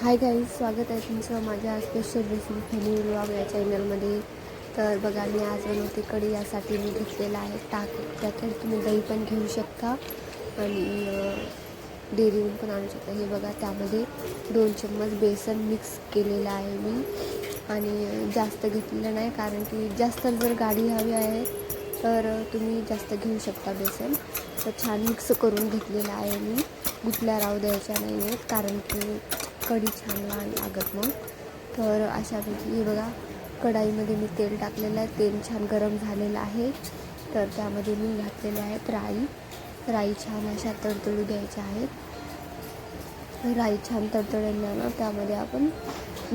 Hi guys स्वागत आहे तुमचं माझ्या स्पेशल रेसिपी फॅमिली ब्लॉग या चॅनलमध्ये तर बघा मी आज बनवते कढी यासाठी मी घेतलेला आहे टाक त्याच्यात तुम्ही दही पण घेऊ शकता आणि डेअरीहून पण आणू शकता. हे बघा त्यामध्ये दोन चम्मच बेसन मिक्स केलेलं आहे मी. आणि जास्त घेतलेलं नाही कारण की जास्त जर गाडी हवी आहे तर तुम्ही जास्त घेऊ शकता बेसन. तर छान मिक्स करून घेतलेलं आहे मी. गुटल्या राहू द्यायच्या नाही आहेत कारण की कढी छान लागत मग. तर अशापैकी हे बघा कढाईमध्ये मी तेल टाकलेलं आहे. तेल छान गरम झालेलं आहे. तर त्यामध्ये मी घातलेले आहेत राई. राई छान अशा तडतडू द्यायच्या आहेत. राई छान तडतडल्यानं त्यामध्ये आपण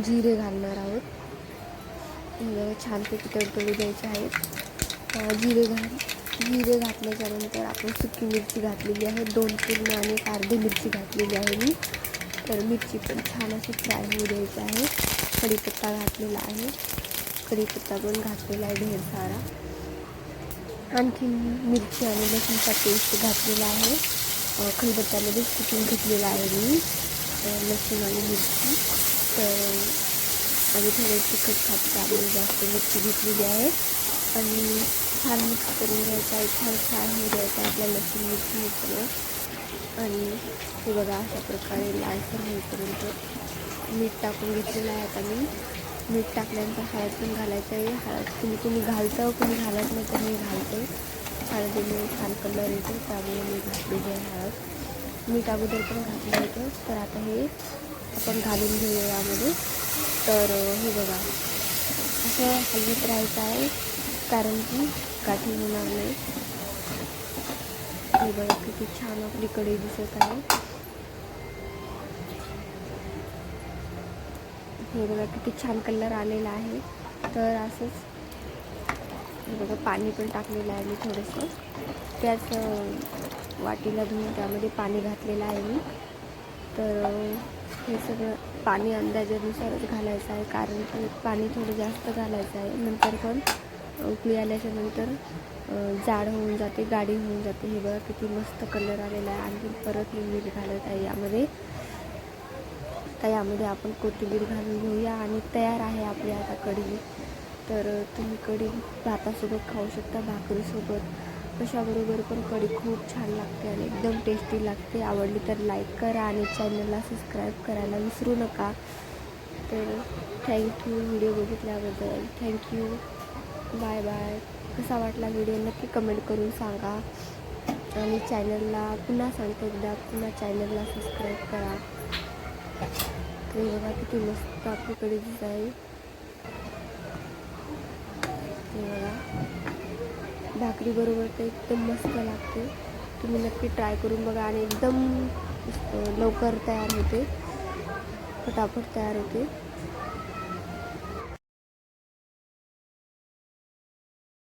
जिरे घालणार आहोत. छानपैकी तडतडू द्यायचे आहेत. जिरे घाल जिरे घातल्याच्यानंतर आपण सुकी मिरची घातलेली आहे. दोन पूर्ण आणि एक अर्धी मिरची घातलेली आहे मी. तर मिरची पण छान अशी फ्राय होऊ द्यायची आहे. कढीपत्ता घातलेला आहे. कढीपत्ता पण घातलेला आहे ढेर सारा. आणखी मिरची आणि लसूणचा पेस्ट घातलेला आहे. अं, खलबत्त्यामध्ये घेतलेला आहे मी. लसूण आणि मिरची. तर आणि थोडं तिखट खात त्यामुळे जास्त मिरची घेतलेली आहे. आणि छान मिक्स करून घ्यायचं आहे. छान फ्राय होऊ द्यायचं आहे आपल्या लसूण मिरची हे आणि हे बघा अशा प्रकारे लालसर होईपर्यंत मीठ टाकून घेतलेलं आहे आता मी. मीठ टाकल्यानंतर हळद पण घालायचं आहे. हळद तुम्ही तुम्ही घालतं कुणी घालत नाही तर मी घालते. हळदीने छान कलर येतो त्यामुळे मी घातलेली आहे हळद. मीठ अगोदर पण घातलं होतं तर आता हे आपण घालून घेऊया यामध्ये. तर हे बघा असं हल्लीत राहायचं आहे कारण की गाठी होणार नाही. हे बघा किती छान आपलीकडे दिसत आहे. हे बघा किती छान कलर आलेला आहे. तर असंच हे बघा पाणी पण टाकलेलं आहे मी थोडंसं. त्याच वाटीला धुवून त्यामध्ये पाणी घातलेलं आहे मी. तर हे सगळं पाणी अंदाजानुसारच घालायचं आहे. कारण की पाणी थोडं जास्त घालायचं आहे. नंतर पण उकळी आल्याच्यानंतर जाड होऊन जाते गाडी होऊन जाते. हे बघा किती मस्त कलर आलेला आहे. आणखी परत मी मीठ घालत आहे यामध्ये. तर यामध्ये आपण कोथिंबीर घालून घेऊया आणि तयार आहे आपली आता कढी. तर तुम्ही कढी भातासोबत खाऊ शकता भाकरीसोबत. कशाबरोबर पण कढी खूप छान लागते आणि एकदम टेस्टी लागते. आवडली तर लाईक करा आणि चॅनलला सबस्क्राईब करायला विसरू नका. तर थँक्यू व्हिडिओ बघितल्याबद्दल थँक्यू बाय बाय. कसा वाटला व्हिडिओ नक्की कमेंट करून सांगा. आणि चॅनलला पुन्हा सांगतो एकदा. पुन्हा चॅनलला सबस्क्राईब करा. तरी हे बघा किती मस्त आपल्याकडे दिसत हे बघा. भाकरीबरोबर ते एकदम मस्त लागते. तुम्ही नक्की ट्राय करून बघा आणि एकदम लवकर तयार होते. फटाफट तयार होते.